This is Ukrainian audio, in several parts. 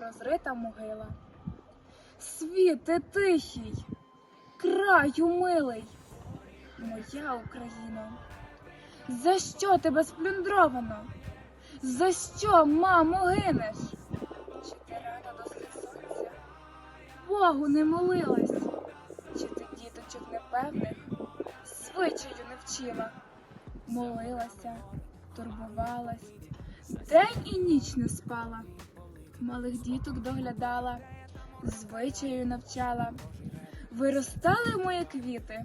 розрита могила. Світе тихий, краю милий, моя Україно. За що тебе сплюндровано? За що, мамо, гинеш? Чи ти рано до сонця? Богу не молилась? Чи ти діточок непевних звичаю не вчила? Молилася, турбувалась, день і ніч не спала, малих діток доглядала, звичаю навчала. Виростали мої квіти,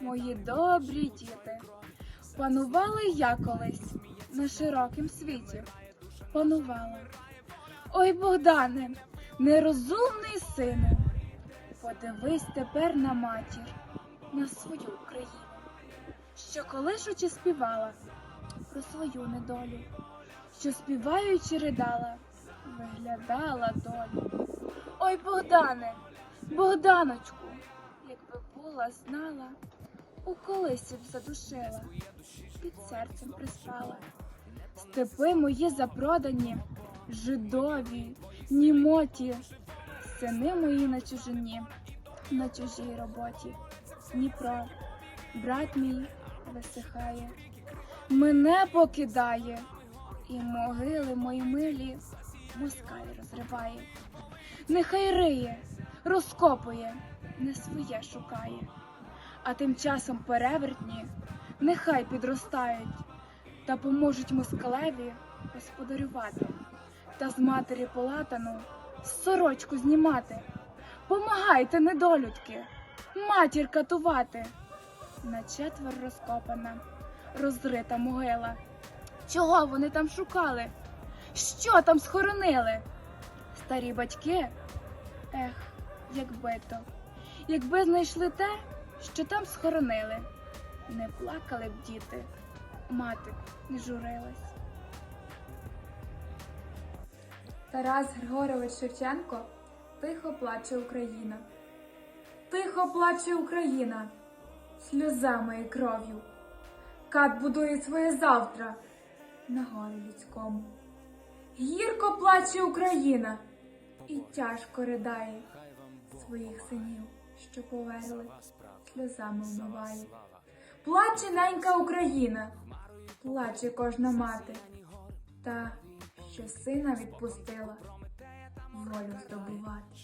мої добрі діти. Панувала я колись на широкім світі. Панувала. Ой, Богдане, нерозумний сину, подивись тепер на матір, на свою Україну, що колишучи співала про свою недолю, що співаючи ридала, виглядала долю. Ой, Богдане, Богданочку, якби була знала, у колисі б задушила, під серцем приспала. Степи мої запродані, жидові, німоті, сини мої на чужині, на чужій роботі. Дніпро, брат мій висихає, мене покидає, і могили мої милі москаль розриває. Нехай риє, розкопує, не своє шукає. А тим часом перевертні нехай підростають та поможуть москалеві господарювати, та з матері полатану сорочку знімати. Помагайте, недолюдки, матір катувати. На четвер розкопана, розрита могила. Чого вони там шукали? Що там схоронили? Старі батьки? Ех, якби то, якби знайшли те, що там схоронили, не плакали б діти, мати не журилась. Тарас Григорович Шевченко Тихо плаче Україна. Тихо плаче Україна сльозами і кров'ю. Кат будує своє завтра на горі людському. Гірко плаче Україна і тяжко ридає своїх синів, що поверли, сльозами вмиває. Плаче ненька Україна, плаче кожна мати, та що сина відпустила волю здобувати.